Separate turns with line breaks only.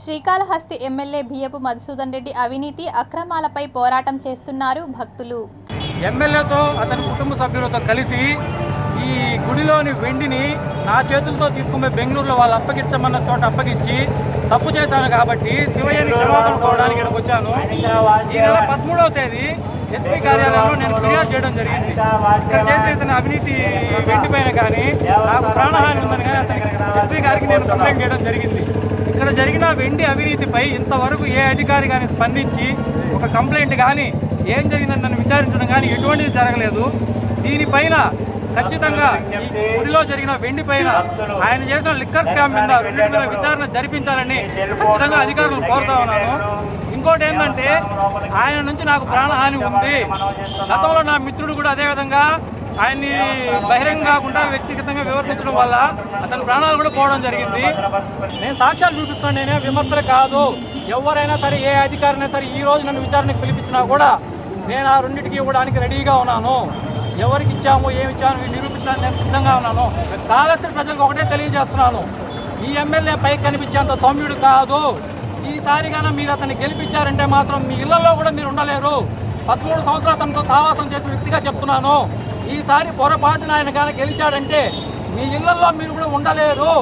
Srikalahasti MLA బియ్యపు మధుసూదన్ రెడ్డి అవినీతి అక్రమాలపై పోరాటం చేస్తున్నారు భక్తులు.
ఎమ్మెల్యేతో అతని కుటుంబ సభ్యులతో కలిసి ఈ గుడిలోని వెండిని నా చేతులతో తీసుకుని బెంగళూరులో వాళ్ళు అప్పగించమన్న చోట అప్పగించి తప్పు చేశాను కాబట్టి శివయ్యని క్షమాపణ కోవడానికి ఇక్కడికి వచ్చాను. ఈ నెల పదమూడవ తేదీ ఎస్పీ కార్యాలయంలో నేను ఫిర్యాదు చేయడం జరిగింది. ఇక్కడ చేసిన ఇతని అవినీతి వెండిపోయిన కానీ నాకు ప్రాణహాని ఉందని కానీ అతనికి ఎస్పీ గారికి నేను కంప్లైంట్ చేయడం జరిగింది. ఇక్కడ జరిగిన వెండి అవినీతిపై ఇంతవరకు ఏ అధికారి కానీ స్పందించి ఒక కంప్లైంట్ కానీ ఏం జరిగిందని నన్ను విచారించడం కానీ ఎటువంటిది జరగలేదు. దీనిపైన ఖచ్చితంగా ఈ గుడిలో జరిగిన వెండి పైన ఆయన చేసిన లిక్కర్ స్కామ్ మీద రెండింటి మీద విచారణ జరిపించాలని ఖచ్చితంగా అధికారులు కోరుతా ఉన్నాను. ఇంకోటి ఏంటంటే ఆయన నుంచి నాకు ప్రాణహాని ఉంది. గతంలో నా మిత్రుడు కూడా అదేవిధంగా ఆయన్ని బహిరంగ కాకుండా వ్యక్తిగతంగా విమర్శించడం వల్ల అతని ప్రాణాలు కూడా పోవడం జరిగింది. నేను సాక్ష్యాలు చూపిస్తాను నేనే విమర్శలు కాదు. ఎవరైనా సరే ఏ అధికారైనా సరే ఈ రోజు నన్ను విచారణకు పిలిపించినా కూడా నేను ఆ రెండింటికి ఇవ్వడానికి రెడీగా ఉన్నాను. ఎవరికి ఇచ్చాము ఏమి ఇచ్చాము నిరూపించడానికి నేను సిద్ధంగా ఉన్నాను. కాళేశ్వర ప్రజలకు ఒకటే తెలియజేస్తున్నాను. ఈ ఎమ్మెల్యే పైకి కనిపించేంత సౌమ్యుడు కాదు. ఈసారి కన్నా మీరు అతన్ని గెలిపించారంటే మాత్రం మీ ఇళ్ళలో కూడా మీరు ఉండలేరు. పదమూడు సంవత్సరాలు తనతో సావాసం చేసిన వ్యక్తిగా చెప్తున్నాను. ఈసారి పొరపాటున ఆయన కానీ గెలిచాడంటే మీ ఇళ్ళలో మీరు కూడా ఉండలేరు.